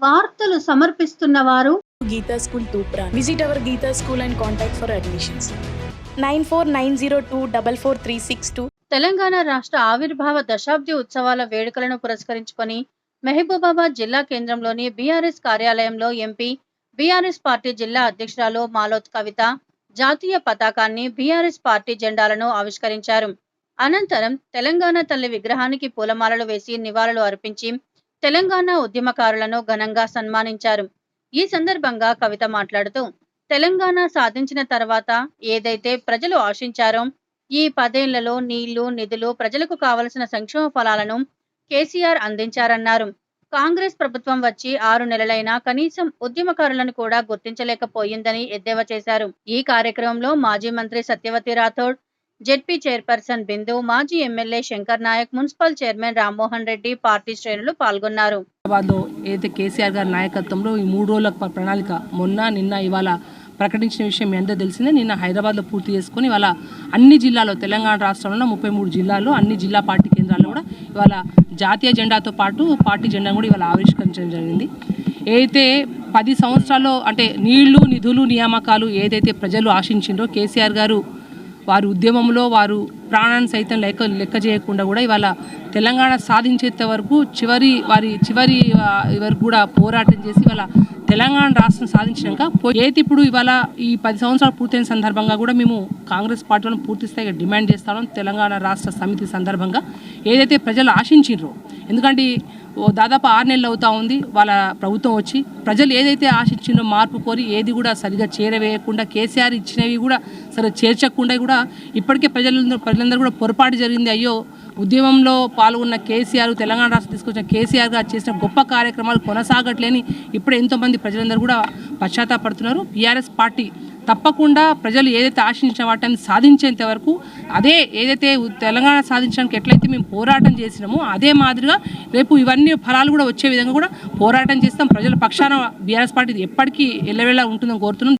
వార్తలు సమర్పిస్తున్న వారు Geeta School Tupra. Visit our Geeta School and contact for admissions. 9490244362 Telangana రాష్ట్ర ఆవిర్భావ దశాబ్ది ఉత్సవాల వేడుకలను పురస్కరించుకొని మహబూబాబాద్ జిల్లా కేంద్రంలోని బీఆర్ఎస్ కార్యాలయంలో ఎంపీ బీఆర్ఎస్ పార్టీ జిల్లా అధ్యక్షురాలు మాలోత్ కవిత జాతీయ పతాకాన్ని బీఆర్ఎస్ పార్టీ జెండాలను ఆవిష్కరించారు అనంతరం తెలంగాణ తల్లి విగ్రహానికి పూలమాలలు వేసి నివాళులు అర్పించి తెలంగాణ ఉద్యమకారులను ఘనంగా సన్మానించారు. ఈ సందర్భంగా కవిత మాట్లాడుతూ తెలంగాణ సాధించిన తర్వాత ఏదైతే ప్రజలు ఆశించారో ఈ పదేళ్ళలో నీళ్ళు నిధులు ప్రజలకు కావలసిన సంక్షేమ ఫలాలను కేసీఆర్ అందించారన్నారు. కాంగ్రెస్ ప్రభుత్వం వచ్చి ఆరు నెలలైనా కనీసం ఉద్యమకారులను కూడా గుర్తించలేకపోయిందని ఎద్దేవా చేశారు. ఈ కార్యక్రమంలో మాజీ మంత్రి సత్యవతి రాథోడ్ జెడ్పీ చైర్పర్సన్ బిందు మాజీ MLA Shankar Naik municipal chairman Rammohan Reddy party శ్రేణులు పాల్గొన్నారు. హైదరాబాద్లో ఏదైతే కేసీఆర్ గారి నాయకత్వంలో ఈ మూడు రోజుల ప్రణాళిక మొన్న నిన్న ఇవాళ ప్రకటించిన విషయం మీ అందరూ తెలిసిందే. నిన్న హైదరాబాద్లో పూర్తి చేసుకొని ఇవాళ అన్ని జిల్లాలో తెలంగాణ రాష్ట్రంలో ముప్పై మూడు జిల్లాల్లో అన్ని జిల్లా పార్టీ కేంద్రాల్లో కూడా ఇవాళ జాతీయ జెండాతో పాటు పార్టీ జెండాను కూడా ఇవాళ ఆవిష్కరించడం జరిగింది. ఏదైతే పది సంవత్సరాల్లో అంటే నీళ్ళు నిధులు నియామకాలు ఏదైతే ప్రజలు ఆశించిండ్రో కేసీఆర్ గారు వారి ఉద్యమంలో వారు ప్రాణాన్ని సైతం లెక్క లెక్క చేయకుండా కూడా ఇవాళ తెలంగాణ సాధించేంత వరకు చివరి వారి చివరి వరకు కూడా పోరాటం చేసి ఇవాళ తెలంగాణ రాష్ట్రం సాధించినాక ఏది ఇప్పుడు ఇవాళ ఈ పది సంవత్సరాలు పూర్తయిన సందర్భంగా కూడా మేము కాంగ్రెస్ పార్టీలను పూర్తి స్థాయిగా డిమాండ్ చేస్తాం తెలంగాణ రాష్ట్ర సమితి సందర్భంగా. ఏదైతే ప్రజలు ఆశించిండ్రో ఎందుకంటే దాదాపు ఆరు నెలలు అవుతా ఉంది. వాళ్ళ ప్రభుత్వం వచ్చి ప్రజలు ఏదైతే ఆశించిందో మార్పు కోరి ఏది కూడా సరిగా చేరవేయకుండా కేసీఆర్ ఇచ్చినవి కూడా సరిగా చేర్చకుండా కూడా ఇప్పటికే ప్రజలందరూ ప్రజలందరూ కూడా పొరపాటు జరిగింది. అయ్యో ఉద్యమంలో పాల్గొన్న కేసీఆర్ తెలంగాణ రాష్ట్రం తీసుకొచ్చిన కేసీఆర్ గారు చేసిన గొప్ప కార్యక్రమాలు కొనసాగట్లేని ఇప్పుడు ఎంతోమంది ప్రజలందరూ కూడా పశ్చాత్తాపడుతున్నారు. బీఆర్ఎస్ పార్టీ తప్పకుండా ప్రజలు ఏదైతే ఆశించిన వాటిని సాధించేంత వరకు అదే ఏదైతే తెలంగాణ సాధించడానికి ఎట్లయితే మేము పోరాటం చేసినామో అదే మాదిరిగా రేపు ఇవన్నీ ఫలాలు కూడా వచ్చే విధంగా కూడా పోరాటం చేస్తాం. ప్రజల పక్షాన బీఆర్ఎస్ పార్టీ ఎప్పటికీ ఎల్లవేళ ఉంటుందని కోరుతున్నాం.